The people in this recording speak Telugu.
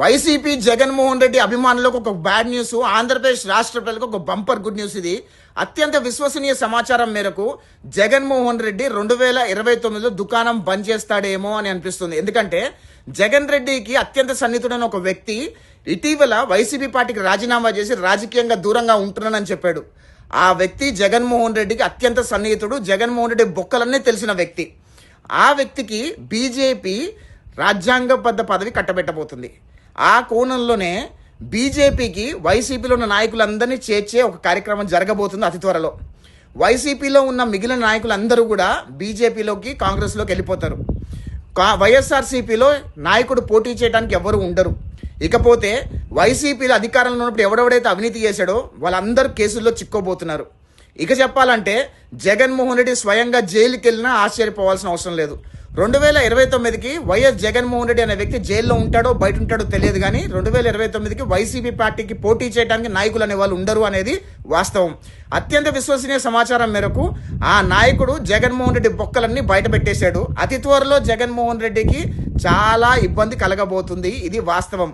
వైసీపీ జగన్మోహన్ రెడ్డి అభిమానులకు ఒక బ్యాడ్ న్యూస్ ఆంధ్రప్రదేశ్ రాష్ట్ర ప్రజలకు ఒక బంపర్ గుడ్ న్యూస్ ఇది. అత్యంత విశ్వసనీయ సమాచారం మేరకు జగన్మోహన్ రెడ్డి రెండు వేల ఇరవై తొమ్మిదిలో దుకాణం బంద్ చేస్తాడేమో అని అనిపిస్తుంది. ఎందుకంటే జగన్ రెడ్డికి అత్యంత సన్నిహితుడైన ఒక వ్యక్తి ఇటీవల వైసీపీ పార్టీకి రాజీనామా చేసి రాజకీయంగా దూరంగా ఉంటున్నానని చెప్పాడు. ఆ వ్యక్తి జగన్మోహన్ రెడ్డికి అత్యంత సన్నిహితుడు జగన్మోహన్ రెడ్డి బొక్కలన్నీ తెలిసిన వ్యక్తి. ఆ వ్యక్తికి బీజేపీ రాజ్యాంగబద్ధ పదవి కట్టబెట్టబోతుంది. ఆ కోణంలోనే బీజేపీకి వైసీపీలో ఉన్న నాయకులందరినీ చేర్చే ఒక కార్యక్రమం జరగబోతుంది అతి త్వరలో. వైసీపీలో ఉన్న మిగిలిన నాయకులందరూ కూడా బీజేపీలోకి కాంగ్రెస్లోకి వెళ్ళిపోతారు. కా- వైఎస్ఆర్సీపీలో నాయకుడు పోటీ చేయడానికి ఎవరు ఉండరు. ఇకపోతే వైసీపీలో అధికారంలో ఉన్నప్పుడు ఎవడెవడైతే అవినీతి చేశాడో వాళ్ళందరూ కేసుల్లో చిక్కోబోతున్నారు. ఇక చెప్పాలంటే జగన్మోహన్ రెడ్డి స్వయంగా జైలుకి వెళ్ళినా ఆశ్చర్యపోవాల్సిన అవసరం లేదు. రెండు వేల ఇరవై తొమ్మిదికి వైఎస్ జగన్మోహన్ రెడ్డి అనే వ్యక్తి జైల్లో ఉంటాడో బయట ఉంటాడో తెలియదు కానీ రెండు వేల ఇరవై తొమ్మిదికి వైసీపీ పార్టీకి పోటీ చేయడానికి నాయకులు అనే వాళ్ళు ఉండరు అనేది వాస్తవం. అత్యంత విశ్వసనీయ సమాచారం మేరకు ఆ నాయకుడు జగన్మోహన్ రెడ్డి బొక్కలన్నీ బయట పెట్టేశాడు. అతి త్వరలో జగన్మోహన్ రెడ్డికి చాలా ఇబ్బంది కలగబోతుంది. ఇది వాస్తవం.